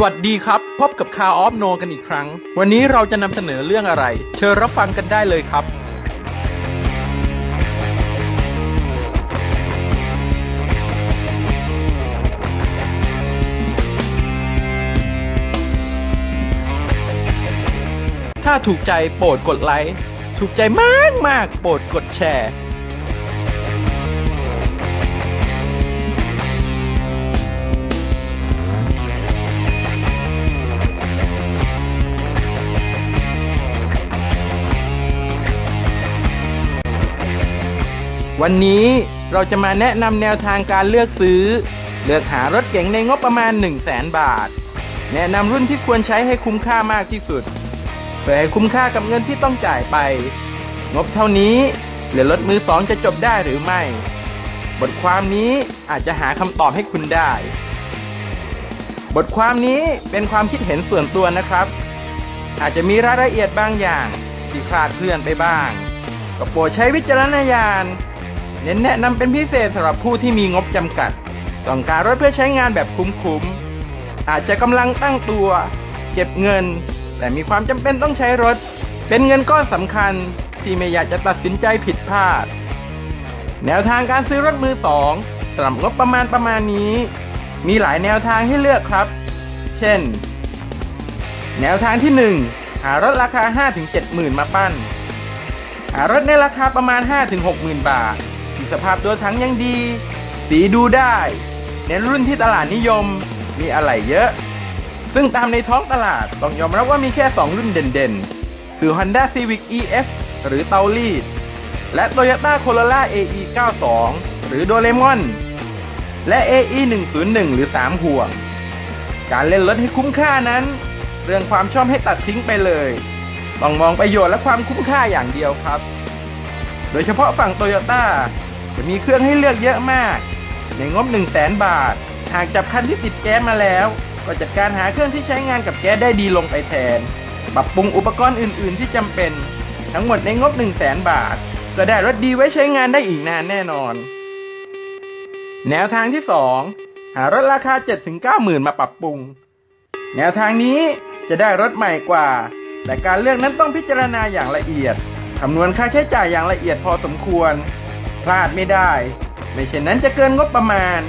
สวัสดีครับ พบกับคาออฟโนกันอีกครั้ง วันนี้เราจะนำเสนอเรื่องอะไร เชิญรับฟังกันได้เลยครับ ถ้าถูกใจโปรดกดไลค์ ถูกใจมากมากๆโปรดกดแชร์ วันนี้เราจะมาแนะนำแนวทางการเลือกซื้อ เลือกหารถเก๋งในงบประมาณ 1 0 0 0 0แสนบาท แนะนำรุ่นที่ควรใช้ให้คุ้มค่ามากที่สุด เพื่อให้คุ้มค่ากับเงินที่ต้องจ่ายไป งบเท่านี้หลือรถมือสองจะจบได้หรือไม่ บทความนี้อาจจะหาคำตอบให้คุณได้ บทความนี้เป็นความคิดเห็นส่วนตัวนะครับ อาจจะมีรายละเอียดบางอย่างที่คลาดเคลื่อนไปบ้างก็โปรดใช้วิจารณญาณ เน้นแนะนำเป็นพิเศษสำหรับผู้ที่มีงบจำกัด ต้องการรถเพื่อใช้งานแบบคุ้มๆ อาจจะกำลังตั้งตัว เก็บเงิน แต่มีความจำเป็นต้องใช้รถ เป็นเงินก้อนสำคัญที่ไม่อยากจะตัดสินใจผิดพลาด แนวทางการซื้อรถมือสองสำหรับงบประมาณประมาณนี้ มีหลายแนวทางให้เลือกครับ เช่น แนวทางที่ 1 หารถราคา 5-7หมื่นมาปั้น หารถในราคาประมาณ 5-6หมื่นบาท ที่สภาพตัวถังยังดี สีดูได้เน้นรุ่นที่ตลาดนิยม มีอะไรเยอะ ซึ่งตามในท้องตลาดต้องยอมรับว่ามีแค่ 2 รุ่นเด่นๆ คือ Honda Civic EF หรือเตารีด และ Toyota Corolla AE 92หรือโดเรมอน และ AE 101หรือ 3 ห่วง การเล่นรถให้คุ้มค่านั้น เรื่องความชอบให้ตัดทิ้งไปเลยต้องมองประโยชน์และความคุ้มค่าอย่างเดียวครับ โดยเฉพาะฝั่งโตโยต้า จะมีเครื่องให้เลือกเยอะมาก ในงบ 1 0 0 0 0แบาท หากจับคันที่ติดแก๊สมาแล้ว ก็จัดการหาเครื่องที่ใช้งานกับแก๊สได้ดีลงไปแทน ปรับปรุงอุปกรณ์อื่น ๆ ที่จำเป็น ทั้งหมดในงบ 1 0 0 0 0แบาท ก็ได้รถดีไว้ใช้งานได้อีกนานแน่นอน แนวทางที่ 2 หารถราคา 7-9หมื่นมาปรับปรุง แนวทางนี้จะได้รถใหม่กว่า แต่การเลือกนั้นต้องพิจารณาอย่างละเอียดคำนวณค่าใช้จ่ายอย่างละเอียดพอสมควร ลาดไม่ได้ ไม่เช่นนั้นจะเกินงบประมาณ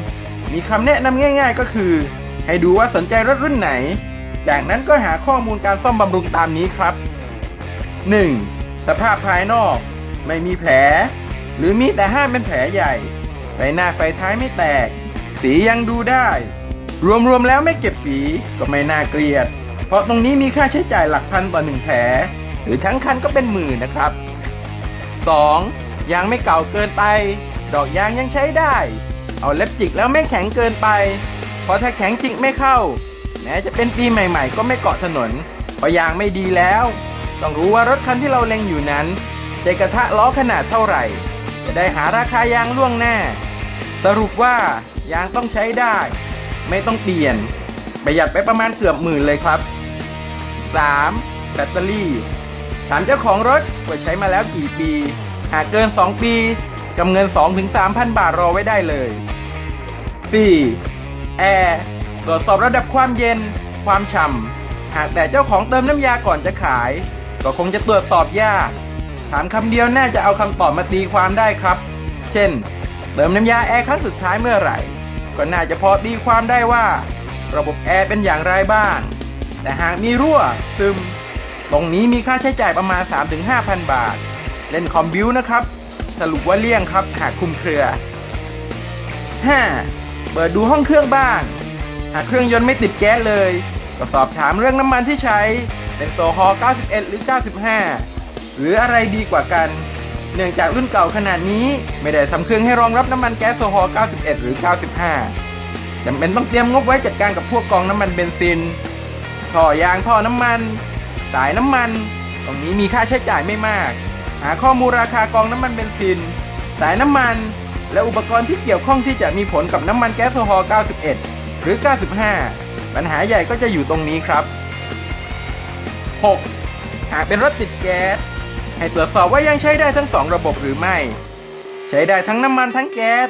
มีคำแนะนำง่าย ๆ ก็คือ ให้ดูว่าสนใจรถรุ่นไหน จากนั้นก็หาข้อมูลการซ่อมบำรุงตามนี้ครับ 1. สภาพภายนอก ไม่มีแผล หรือมีแต่ห้ามเป็นแผลใหญ่ไฟหน้าไฟท้ายไม่แตก สียังดูได้ รวมๆแล้วไม่เก็บสีก็ไม่น่าเกลียด เพราะตรงนี้มีค่าใช้จ่ายหลักพันต่อหนึ่งแผล หรือทั้งคันก็เป็นหมื่นนะครับ 2. ยางไม่เก่าเกินไป ดอกยางยังใช้ได้ เอาเล็บจิกแล้วไม่แข็งเกินไป เพราะถ้าแข็งจิกไม่เข้า แม้จะเป็นปีใหม่ๆ ก็ไม่เกาะถนน เพราะยางไม่ดีแล้ว ต้องรู้ว่ารถคันที่เราเล็งอยู่นั้นใช้กระทะล้อขนาดเท่าไหร่ จะได้หาราคายางล่วงหน้า สรุปว่ายางต้องใช้ได้ ไม่ต้องเปลี่ยน ประหยัดไปประมาณเกือบหมื่นเลยครับ 3. แบตเตอรี่ ถามเจ้าของรถว่าใช้มาแล้วกี่ปี หากเกิน 2 ปีกำเงิน 2-3,000 บาทรอไว้ได้เลย 4. แอร์ตรวจสอบระดับความเย็น ความฉ่ำหากแต่เจ้าของเติมน้ำยาก่อนจะขาย ก็คงจะตรวจสอบยาก ถามคำเดียวน่าจะเอาคำตอบมาตีความได้ครับ เช่น เติมน้ำยาแอร์ครั้งสุดท้ายเมื่อไหร่ ก็น่าจะพอตีความได้ว่า ระบบแอร์เป็นอย่างไรบ้าง แต่หากมีรั่วซึม ตรงนี้มีค่าใช้จ่ายประมาณ 3-5,000 บาท เล่นคอมบิวนะครับ สรุปว่าเลี่ยงครับ หากคุมเครือ 5. เปิดดูห้องเครื่องบ้าง หากเครื่องยนต์ไม่ติดแก๊สเลย ก็สอบถามเรื่องน้ำมันที่ใช้ เป็นโซฮอล์91 หรือ 95 หรืออะไรดีกว่ากัน เนื่องจากรุ่นเก่าขนาดนี้ ไม่ได้ทำเครื่องให้รองรับน้ำมันแก๊สโซฮอล์91 หรือ 95จำเป็นต้องเตรียมงบไว้จัดการกับพวกกองน้ำมันเบนซิน ท่อยางท่อน้ำมัน สายน้ำมัน ตรงนี้มีค่าใช้จ่ายไม่มาก หาข้อมูลราคากองน้ำมันเบนซิน สายน้ำมัน และอุปกรณ์ที่เกี่ยวข้องที่จะมีผลกับน้ำมันแก๊สโซฮอล์91 หรือ 95 ปัญหาใหญ่ก็จะอยู่ตรงนี้ครับ 6. หากเป็นรถติดแก๊ส ให้ตรวจสอบว่ายังใช้ได้ทั้งสองระบบหรือไม่ ใช้ได้ทั้งน้ำมันทั้งแก๊ส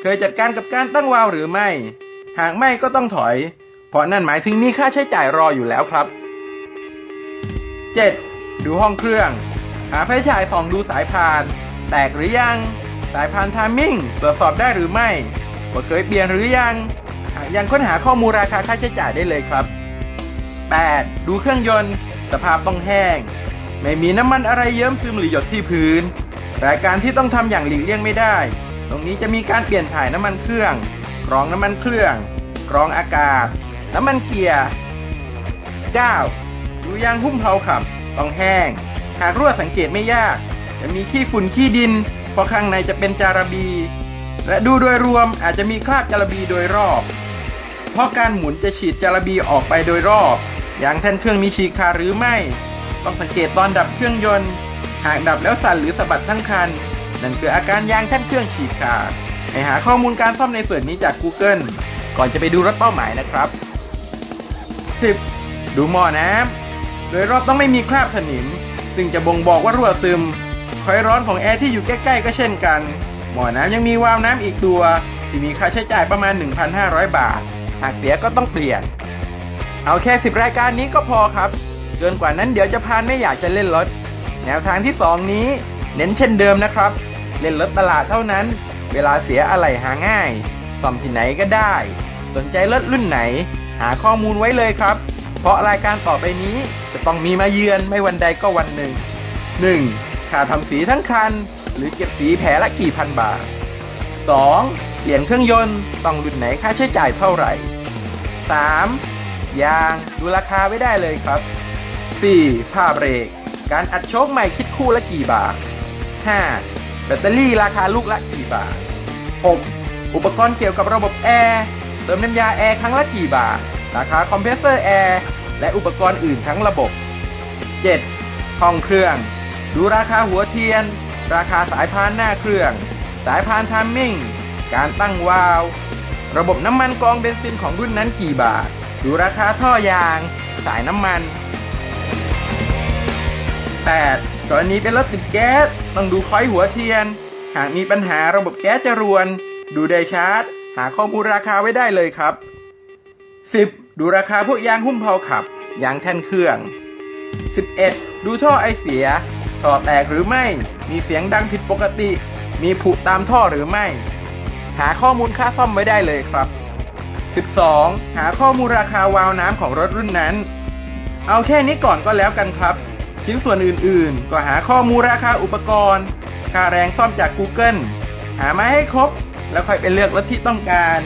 เคยจัดการกับการตั้งวาล์วหรือไม่ หากไม่ก็ต้องถอย เพราะนั่นหมายถึงมีค่าใช้จ่ายรออยู่แล้วครับ 7. ดูห้องเครื่อง หาไฟฉายส่องดูสายพาน แตกหรือยัง สายพานทามมิ่งตรวจสอบได้หรือไม่ว่าเคยเปลี่ยนหรือยัง หากยังค้นหาข้อมูลราคาค่าใช้จ่ายได้เลยครับ 8. ดูเครื่องยนต์ สภาพต้องแห้ง ไม่มีน้ำมันอะไรเยิ้มซึมหรือหยดที่พื้น รายการที่ต้องทำอย่างหลีกเลี่ยงไม่ได้ ตรงนี้จะมีการเปลี่ยนถ่ายน้ำมันเครื่อง กรองน้ำมันเครื่อง กรองอากาศ น้ำมันเกียร์ 9. ดูยางหุ้มเพลาขับ ต้องแห้ง หากรั่วสังเกตไม่ยาก จะมีขี้ฝุ่นขี้ดิน เพราะข้างในจะเป็นจาระบี และดูโดยรวมอาจจะมีคราบจาระบีโดยรอบ เพราะการหมุนจะฉีดจาระบีออกไปโดยรอบยางแท่นเครื่องมีฉีกขาดหรือไม่ ต้องสังเกตตอนดับเครื่องยนต์ หากดับแล้วสั่นหรือสะบัดทั้งคัน นั่นคืออาการยางแท่นเครื่องฉีกขาดให้หาข้อมูลการซ่อมในส่วนนี้จาก Google ก่อนจะไปดูรถเป้าหมายนะครับ 10. ดูหม้อน้ำโดยรอบต้องไม่มีคราบสนิม ซึ่งจะบ่งบอกว่ารั่วซึม คอยร้อนของแอร์ที่อยู่ใกล้ๆก็เช่นกัน หมอน้ำยังมีวาล์วน้ำอีกตัว ที่มีค่าใช้จ่ายประมาณ 1,500 บาท หากเสียก็ต้องเปลี่ยน เอาแค่ 10 รายการนี้ก็พอครับเกินกว่านั้นเดี๋ยวจะพานไม่อยากจะเล่นรถ แนวทางที่ 2 นี้ เน้นเช่นเดิมนะครับ เล่นรถตลาดเท่านั้น เวลาเสียอะไหล่หาง่ายซ่อมที่ไหนก็ได้ สนใจรถรุ่นไหน หาข้อมูลไว้เลยครับ เพราะรายการต่อไปนี้ ต้องมีมาเยือนไม่วันใดก็วันหนึ่ง 1. ค่าทำสีทั้งคัน หรือเก็บสีแผลละกี่พันบาท 2. เปลี่ยนเครื่องยนต์ต้องรุ่นไหนค่าใช้จ่ายเท่าไหร่ 3. ยางดูราคาไว้ได้เลยครับ 4. ผ้าเบรก การอัดโชคใหม่คิดคู่ละกี่บาท 5. แบตเตอรี่ราคาลูกละกี่บาท 6. อุปกรณ์เกี่ยวกับระบบแอร์เติมน้ำยาแอร์ครั้งละกี่บาท ราคาคอมเพรสเซอร์แอร์ และอุปกรณ์อื่นทั้งระบบ 7. ห้องเครื่อง ดูราคาหัวเทียน ราคาสายพานหน้าเครื่อง สายพานทามมิ่ง การตั้งวาล์วระบบน้ำมันกรองเบนซินของรุ่นนั้นกี่บาท ดูราคาท่อยาง สายน้ำมัน 8. กรณีเป็นรถติดแก๊ส ต้องดูคอยหัวเทียน หากมีปัญหาระบบแก๊สจรวน ดูไดชาร์จ หาข้อมูลราคาไว้ได้เลยครับ 10. ดูราคาพวกยางหุ้มเพลาขับ ยางแท่นเครื่อง 11. ดูท่อไอเสีย ท่อแตกหรือไม่ มีเสียงดังผิดปกติ มีผุตามท่อหรือไม่ หาข้อมูลค่าซ่อมไว้ได้เลยครับ 12. หาข้อมูลราคาวาล์วน้ำของรถรุ่นนั้น เอาแค่นี้ก่อนก็แล้วกันครับ ชิ้นส่วนอื่นๆ ก็หาข้อมูลราคาอุปกรณ์ ค่าแรงซ่อมจาก Google หามาให้ครบ แล้วค่อยไปเลือกรถที่ต้องการ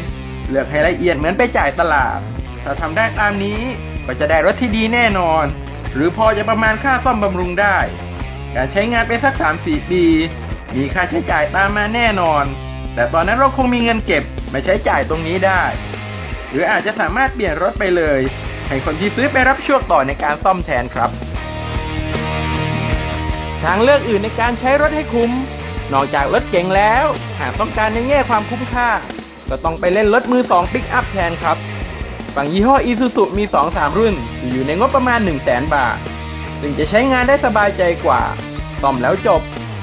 เลือกให้ละเอียดเหมือนไปจ่ายตลาด ถ้าทำได้ตามนี้ก็จะได้รถที่ดีแน่นอน หรือพอจะประมาณค่าซ่อมบำรุงได้ การใช้งานไปสัก 3-4 ปี มีค่าใช้จ่ายตามมาแน่นอน แต่ตอนนั้นเราคงมีเงินเก็บมาใช้จ่ายตรงนี้ได้ หรืออาจจะสามารถเปลี่ยนรถไปเลย ให้คนที่ซื้อไปรับช่วงต่อในการซ่อมแทนครับ ทางเลือกอื่นในการใช้รถให้คุ้ม นอกจากรถเก๋งแล้ว หากต้องการในแง่ความคุ้มค่า ก็ต้องไปเล่นรถมือ2ปิกอัพแทนครับ ฝั่งยี่ห้อ Isuzu มี 2-3 รุ่นที่อยู่ในงบประมาณ 1 0 0 0 0แบาท ซึ่งจะใช้งานได้สบายใจกว่าซ่อมแล้วจบ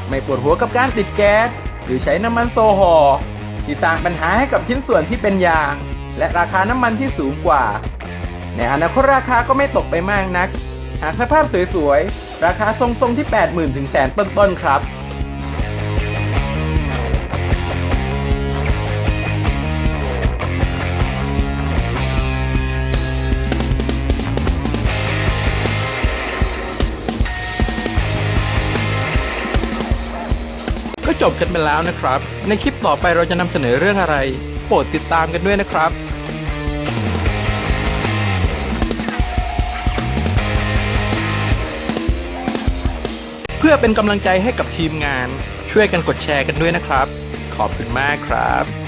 ไม่ปวดหัวกับการติดแก๊ส หรือใช้น้ำมันโซฮอลที่สร้างปัญหาให้กับชิ้นส่วนที่เป็นยาง และราคาน้ำมันที่สูงกว่า ในอนาคตราคาก็ไม่ตกไปมากนัก หากสภาพสวยๆ ราคาทรงๆที่ 80,000ถึงแสนต้นๆครับ ก็จบกันไปแล้วนะครับ ในคลิปต่อไปเราจะนำเสนอเรื่องอะไร โปรดติดตามกันด้วยนะครับเพื่อเป็นกำลังใจให้กับทีมงาน ช่วยกันกดแชร์กันด้วยนะครับ ขอบคุณมากครับ